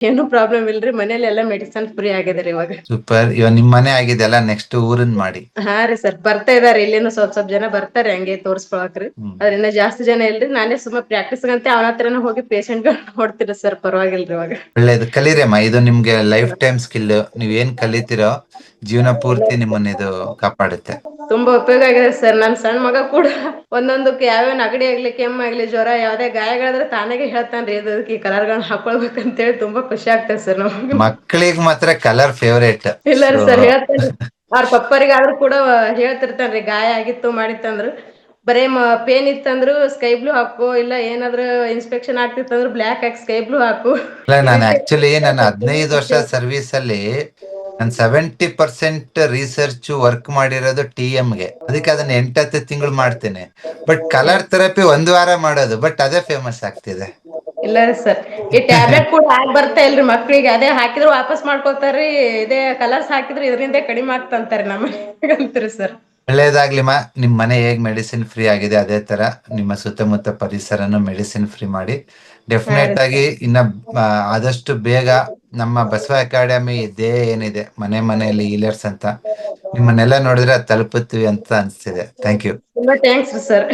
ಏನು ಪ್ರಾಬ್ಲಮ್ ಇಲ್ರಿ ಮನೇಲಿ ಎಲ್ಲ ಮೆಡಿಸನ್ ಫ್ರೀ ಆಗಿದೆ ರೀ ಇವಾಗ. ಸೂಪರ್ ಇವಾಗ ನಿಮ್ ಮನೆ ಆಗಿದೆಲ್ಲ ನೆಕ್ಸ್ಟ್ ಊರನ್ ಮಾಡಿ. ಹಾ ರೀ ಸರ್ ಬರ್ತಾ ಇದಾರೆ ಇಲ್ಲಿನೂ ಸ್ವಲ್ಪ ಸ್ವಲ್ಪ ಜನ ಬರ್ತಾರೆ ಹಂಗೆ ತೋರ್ಸ್ಕೊಳಕ್ರಿ. ಹ್ಮ್. ಅದ್ರಿಂದ ಜಾಸ್ತಿ ಜನ ಇಲ್ರಿ ನಾನೇ ಸುಮ್ಮನೆ ಪ್ರಾಕ್ಟೀಸ್ ಗಂತೆ ಅವನ ಹತ್ರನ ಹೋಗಿ ಪೇಷಂಟ್ಗಳು ನೋಡ್ತೀರಿ ಸರ್ ಪರವಾಗಿಲ್ರಿ ಇವಾಗ. ಒಳ್ಳೇದು. ಕಲೀರಮ್ಮ ಇದು ನಿಮ್ಗೆ ಲೈಫ್ ಟೈಮ್ ಸ್ಕಿಲ್ ನೀವ್ ಏನ್ ಕಲಿತಿರೋ ಜೀವನ ಪೂರ್ತಿ ನಿಮ್ಮನ್ನ ಇದು ಕಾಪಾಡುತ್ತೆ. ತುಂಬಾ ಉಪಯೋಗ ಆಗಿದೆ ಸರ್. ನನ್ ಸಣ್ಣ ಮಗ ಕೂಡ ಒಂದೊಂದಕ್ಕೆ ಯಾವ್ಯಾವ ನಗಡಿ ಆಗ್ಲಿ ಕೆಮ್ಮಾಗ್ಲಿ ಜ್ವರ ಯಾವ್ದೇ ಗಾಯಗಳಾದ್ರೆ ತಾನಾಗೆ ಹೇಳ್ತಾನ್ರಿ ಇದಕ್ಕೆ ಈ ಅಂತ ಹಾಕೊಳ್ಬೇಕಂತೇಳಿ ತುಂಬಾ ಖುಷಿ ಆಗ್ತದೆ ಸರ್ ನಮ್ಗೆ. ಮಕ್ಕಳಿಗೆ ಮಾತ್ರ ಕಲರ್ ಫೇವರೇಟ್ ಇಲ್ಲ ರೀ ಸರ್ ಹೇಳ್ತಾನೆ. ಅವ್ರ ಪಪ್ಪರಿಗಾದ್ರೂ ಕೂಡ ಹೇಳ್ತಿರ್ತಾನ್ರಿ ಗಾಯ ಆಗಿತ್ತು ಮಾಡಿತ್ತಂದ್ರು. ಬರೇ ಪೇನ್ ಇತ್ತಂದ್ರು ಸ್ಕೈ ಬ್ಲೂ ಹಾಕು ಇಲ್ಲ ಏನಾದ್ರು ಇನ್ಸ್ಪೆಕ್ಷನ್ ಆಗ್ತಿತ್ತಂದ್ರು ಬ್ಲಾಕ್ ಹಾಕಿ ಸ್ಕೈ ಬ್ಲೂ ಹಾಕು. ಇಲ್ಲ ನಾನು ಆಕ್ಚುಲಿ ನಾನು ಹದಿನೈದು ವರ್ಷ ಸರ್ವಿಸ್ ಅಲ್ಲಿ ನಾನು ಸೆವೆಂಟಿ ಪರ್ಸೆಂಟ್ ರಿಸರ್ಚ್ ವರ್ಕ್ ಮಾಡಿರೋದು ಟಿ ಗೆ. ಅದಕ್ಕೆ ಅದನ್ನ ಎಂಟತ್ತು ತಿಂಗಳು ಮಾಡ್ತೇನೆ. ಬಟ್ ಕಲರ್ ಥೆರಪಿ ಒಂದ್ ವಾರ ಮಾಡೋದು ಬಟ್ ಅದೇ ಫೇಮಸ್ ಆಗ್ತಿದೆ. ಇಲ್ಲ ಸರ್ ಈ ಟ್ಯಾಬ್ಲೆಟ್ ಕೂಡ ಹಾಕಿ ಬರ್ತಾ ಇಲ್ರಿ ಮಕ್ಳಿಗೆ. ಅದೇ ಹಾಕಿದ್ರು ವಾಪಸ್ ಮಾಡ್ಕೋತಾರ್ರಿ ಇದೇ ಕಲರ್ಸ್ ಹಾಕಿದ್ರು ಇದರಿಂದ ಕಡಿಮೆ ಆಗ್ತಂತಾರೆ ನಮ್ಮ ಅಂತೀರಿ ಸರ್ ಒಳ್ಳೇದಾಗ್ಲಿ ಮಾ ನಿಮ್ ಮನೆ ಹೇಗ್ ಮೆಡಿಸಿನ್ ಫ್ರೀ ಆಗಿದೆ ಅದೇ ತರ. ನಿಮ್ಮ ಸುತ್ತಮುತ್ತ ಪರಿಸರನು ಮೆಡಿಸಿನ್ ಫ್ರೀ ಮಾಡಿ. ಡೆಫಿನೆಟ್ ಆಗಿ ಇನ್ನ ಆದಷ್ಟು ಬೇಗ ನಮ್ಮ ಬಸವ ಅಕಾಡೆಮಿ ಇದೇ ಏನಿದೆ, ಮನೆ ಮನೆಯಲ್ಲಿ ಹೀಲರ್ಸ್ ಅಂತ. ನಿಮ್ಮನ್ನೆಲ್ಲ ನೋಡಿದ್ರೆ ತಲುಪುತ್ತೀವಿ ಅಂತ ಅನ್ಸ್ತಿದೆ. ಥ್ಯಾಂಕ್ ಯು ತುಂಬಾ ಥ್ಯಾಂಕ್ಸ್ ಸರ್.